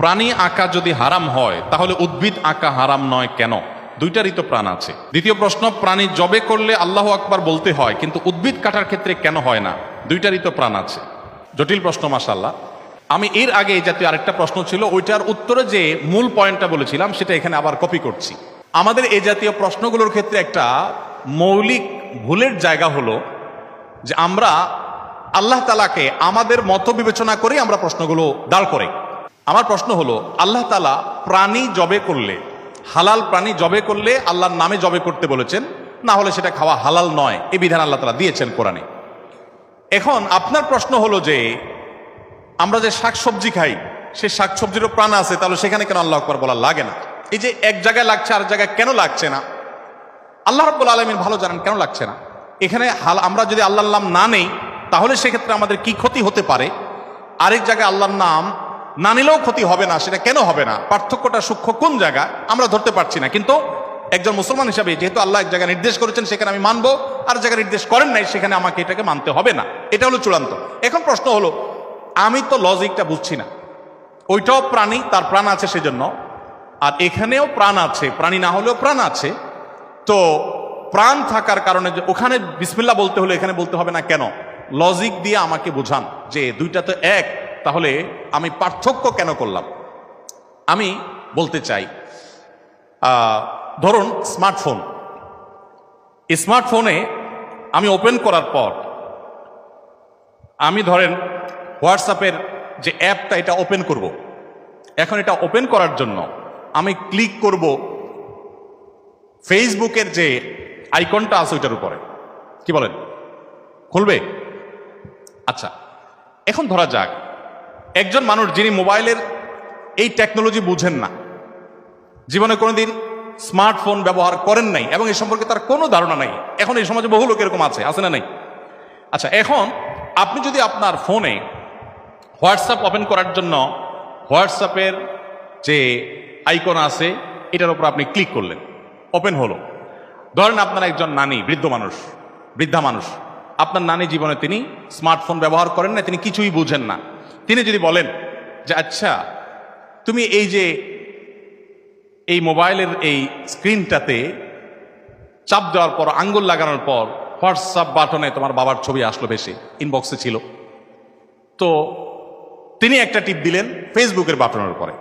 প্রাণী আঁকা যদি হারাম হয়, তাহলে উদ্ভিদ আঁকা হারাম নয় কেন? দুইটারই তো প্রাণ আছে। দ্বিতীয় প্রশ্ন, প্রাণী জবে করলে আল্লাহ আকবার বলতে হয়, কিন্তু উদ্ভিদ কাটার ক্ষেত্রে কেন হয় না? দুইটারই তো প্রাণ আছে। জটিল প্রশ্ন মাসাল্লাহ আমি এর আগে এই জাতীয় আরেকটা প্রশ্ন ছিল, ওইটার উত্তরে যে মূল পয়েন্টটা বলেছিলাম, সেটা এখানে আবার কপি করছি। আমাদের এই জাতীয় প্রশ্নগুলোর ক্ষেত্রে একটা মৌলিক ভুলের জায়গা হলো যে আমরা আল্লাহ তালাকে আমাদের মত বিবেচনা করেই আমরা প্রশ্নগুলো দাঁড় করে আমার প্রশ্ন হলো, আল্লাহ তালা প্রাণী জবে করলে, হালাল প্রাণী জবে করলে আল্লাহর নামে জবে করতে বলেছেন, না হলে সেটা খাওয়া হালাল নয়, এই বিধান আল্লাহ তালা দিয়েছেন কোরআনে। এখন আপনার প্রশ্ন হলো যে, আমরা যে শাকসবজি খাই সে শাকসবজিরও প্রাণ আছে, তাহলে সেখানে কেন আল্লাহ আকবর বলা লাগে না? এই যে এক জায়গায় লাগছে আর জায়গায় কেন লাগছে না? আল্লাহ রব্বুল আলমিন ভালো জানেন কেন লাগছে না? এখানে হাল আমরা যদি আল্লাহর নাম না নেই, তাহলে সেক্ষেত্রে আমাদের কি ক্ষতি হতে পারে? আরেক জায়গায় আল্লাহর নাম না নিলেও ক্ষতি হবে না, সেটা কেন হবে না? পার্থক্যটা সূক্ষ্ম কোন জায়গা? আমরা ধরতে পারছি না। কিন্তু একজন মুসলমান হিসাবে যেহেতু আল্লাহ এক জায়গায় নির্দেশ করেছেন, সেখানে আমি মানবো, আর জায়গায় নির্দেশ করেন নাই, সেখানে আমাকে এটাকে মানতে হবে না। এটা হলো চূড়ান্ত। এখন প্রশ্ন হলো, আমি তো লজিকটা বুঝছি না। ওইটাও প্রাণী, তার প্রাণ আছে সেজন্য। আর এখানেও প্রাণ আছে, প্রাণী না হলেও প্রাণ আছে। তো প্রাণ থাকার কারণে ওখানে বিসমিল্লা বলতে হলে এখানে বলতে হবে না কেন? লজিক দিয়ে আমাকে বোঝান যে দুইটা তো এক। তাহলে আমি পার্থক্য কেন করলাম? আমি বলতে চাই ধরুন স্মার্টফোন। স্মার্টফোনে আমি ওপেন করার পর, আমি ধরেন হোয়াটসঅ্যাপের যে অ্যাপটা এটা ওপেন করব। এখন এটা ওপেন করার জন্য আমি ক্লিক করব ফেসবুকের যে আইকনটা আছে ওইটার উপরে। কি বলেন? খুলবে? আচ্ছা এখন ধরা যাক একজন মানুষ যিনি মোবাইলের এই টেকনোলজি বুঝেন না, জীবনে কোনোদিন স্মার্টফোন ব্যবহার করেন নাই এবং এই সম্পর্কে তার কোনো ধারণা নাই। এখন এই সমাজে বহু লোক এরকম আছে আছে না নাই? আচ্ছা এখন আপনি যদি আপনার ফোনে হোয়াটসঅ্যাপ ওপেন করার জন্য হোয়াটসঅ্যাপের যে আইকন আছে, এটার উপর আপনি ক্লিক করলেন ওপেন হলো। ধরেন আপনার একজন নানি, বৃদ্ধ মানুষ, বৃদ্ধা মানুষ, আপনার নানি জীবনে তিনি স্মার্টফোন ব্যবহার করেন না তিনি কিছুই বুঝেন না। তিনি যদি বলেন যে আচ্ছা তুমি এই যে, এই মোবাইলের এই স্ক্রিনটাতে চাপ দেওয়ার পর, আঙ্গুল লাগানোর পর, হোয়াটসঅ্যাপ বাটনে তোমার বাবার ছবি আসলো বেশি ইনবক্সে ছিল। তো তিনি একটা টিপ দিলেন ফেসবুকের বাটনের পরে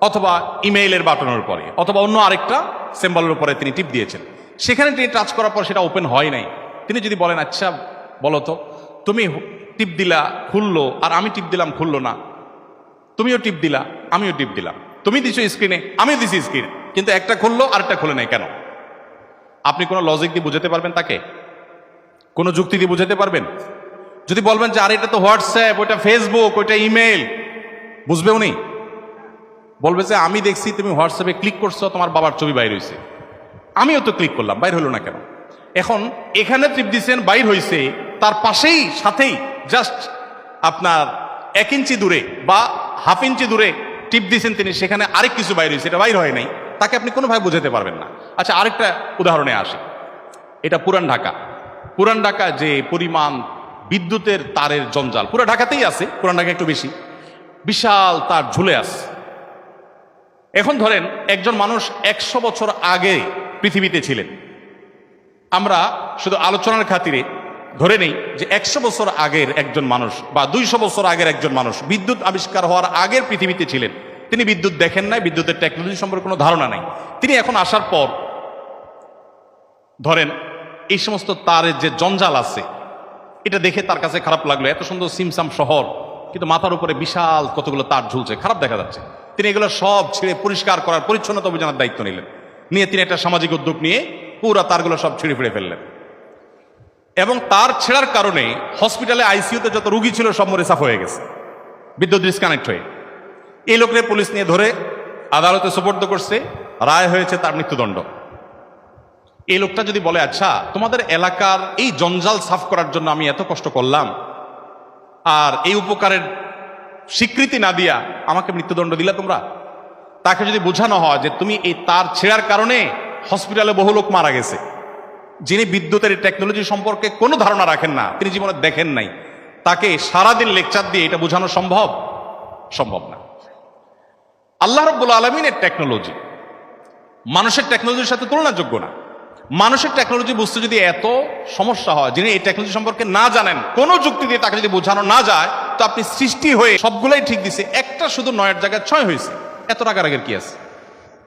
অথবা ইমেইলের বাটনের পরে অথবা অন্য আরেকটা সিম্বলের উপরে তিনি টিপ দিয়েছেন। সেখানে তিনি টাচ করার পর সেটা ওপেন হয় নাই। তিনি যদি বলেন আচ্ছা বলো তো, তুমি টিপ দিলা, খুললো, আর আমি টিপ দিলাম, খুললো না। তুমিও টিপ দিলা, আমিও টিপ দিলাম। তুমি দিছো স্ক্রিনে আমিও দিছি স্ক্রিনে কিন্তু একটা খুললো, আরেকটা খুলে নেই কেন? আপনি কোনো লজিক দিয়ে বুঝাতে পারবেন তাকে? কোনো যুক্তি দিয়ে বুঝাতে পারবেন? যদি বলবেন যে, আরে, এটা তো হোয়াটসঅ্যাপ ওইটা ফেসবুক ওইটা ইমেল বুঝবে উনি? বলবে যে, আমি দেখছি তুমি হোয়াটসঅ্যাপে ক্লিক করছ, তোমার বাবার ছবি বাইর হয়েছে আমিও তো ক্লিক করলাম, বাইর হলো না কেন? এখন এখানে টিপ দিচ্ছেন বাইর হয়েছে তার পাশেই, সাথেই জাস্ট আপনার এক ইঞ্চি দূরে বা হাফ ইঞ্চি দূরে টিপ দিয়েছেন তিনি, সেখানে আরেক কিছু বাইর হয়েছে, এটা বাইর হয় নাই। তাকে আপনি কোনোভাবে বুঝাতে পারবেন না। আচ্ছা আরেকটা উদাহরণে আসি। এটা পুরান ঢাকা। পুরান ঢাকা যে পরিমাণ বিদ্যুতের তারের জঞ্জাল, পুরো ঢাকাতেই আছে, পুরান ঢাকা একটু বেশি, বিশাল তার ঝুলে আছে। এখন ধরেন, একজন মানুষ একশো বছর আগে পৃথিবীতে ছিলেন। আমরা শুধু আলোচনার খাতিরে ধরে নেই যে একশো বছর আগের একজন মানুষ বা দুইশো বছর আগের একজন মানুষ বিদ্যুৎ আবিষ্কার হওয়ার আগের পৃথিবীতে ছিলেন। তিনি বিদ্যুৎ দেখেন নাই, বিদ্যুতের টেকনোলজি সম্পর্কে কোনো ধারণা নাই। তিনি এখন আসার পর, ধরেন এই সমস্ত তারের যে জঞ্জাল আছে, এটা দেখে তার কাছে খারাপ লাগল। এত সুন্দর সিমসাম শহর, কিন্তু মাথার উপরে বিশাল কতগুলো তার ঝুলছে, খারাপ দেখা যাচ্ছে। তিনি এগুলো সব ছিঁড়ে পরিষ্কার করার পরিচ্ছন্নতা অভিযানের দায়িত্ব নিলেন। নিয়ে তিনি একটা সামাজিক উদ্যোগ নিয়ে পুরা তারগুলো সব ছিঁড়ে ফিরে ফেললেন। এবং তার ছেঁড়ার কারণে হসপিটালে আইসিইউতে যত রুগী ছিল সব মরে সাফ হয়ে গেছে, বিদ্যুৎ ডিসকানেক্ট হয়ে। এই লোকরে পুলিশ নিয়ে ধরে আদালতে সুপর্দ করছে, রায় হয়েছে তার মৃত্যুদণ্ড। এই লোকটা যদি বলে আচ্ছা তোমাদের এলাকার এই জঞ্জাল সাফ করার জন্য আমি এত কষ্ট করলাম, আর এই উপকারের স্বীকৃতি না দিয়া আমাকে মৃত্যুদণ্ড দিলা তোমরা? তাকে যদি বোঝানো হয় যে তুমি এই তার ছেঁড়ার কারণে হসপিটালে বহু লোক মারা গেছে যিনি বিদ্যুতের টেকনোলজি সম্পর্কে কোনো ধারণা রাখেন না, তিনি জীবনে দেখেন নাই। তাকে সারাদিন লেকচার দিয়ে এটা বোঝানো সম্ভব? সম্ভব না। আল্লাহ রব্বুল আলমিনের টেকনোলজি মানুষের টেকনোলজির সাথে তুলনাযোগ্য না। মানুষের টেকনোলজি বুঝতে যদি এত সমস্যা হয়, যিনি এই টেকনোলজি সম্পর্কে না জানেন, কোনো যুক্তি দিয়ে তাকে যদি বোঝানো না যায়, তো আপনি সৃষ্টি হয়ে সবগুলাই ঠিক দিছে, একটা শুধু নয়ের জায়গায় ছয় হয়েছে। এত রাগারাগের কি আছে?